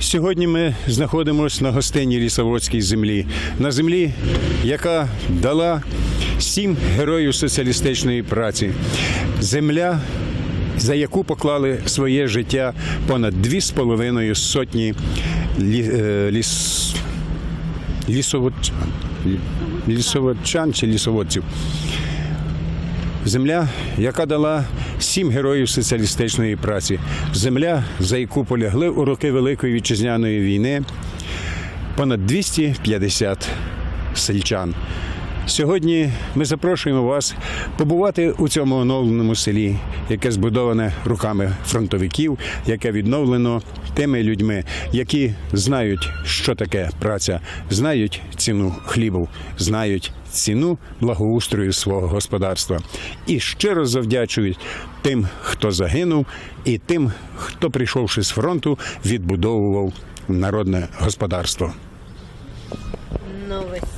Сьогодні ми знаходимося на гостинній лісоводській землі, на землі, яка дала сім героїв соціалістичної праці. Земля, за яку поклали своє життя понад дві з половиною сотні е, ліс, лісоводчан, лісоводчан чи лісоводців. Земля, яка дала сім героїв соціалістичної праці. Земля, за яку полягли у роки Великої вітчизняної війни понад 250 сельчан. Сьогодні ми запрошуємо вас побувати у цьому оновленому селі, яке збудоване руками фронтовиків, яке відновлено тими людьми, які знають, що таке праця, знають ціну хлібу, знають ціну благоустрою свого господарства і щиро завдячують тим, хто загинув, і тим, хто, прийшовши з фронту, відбудовував народне господарство. Новость.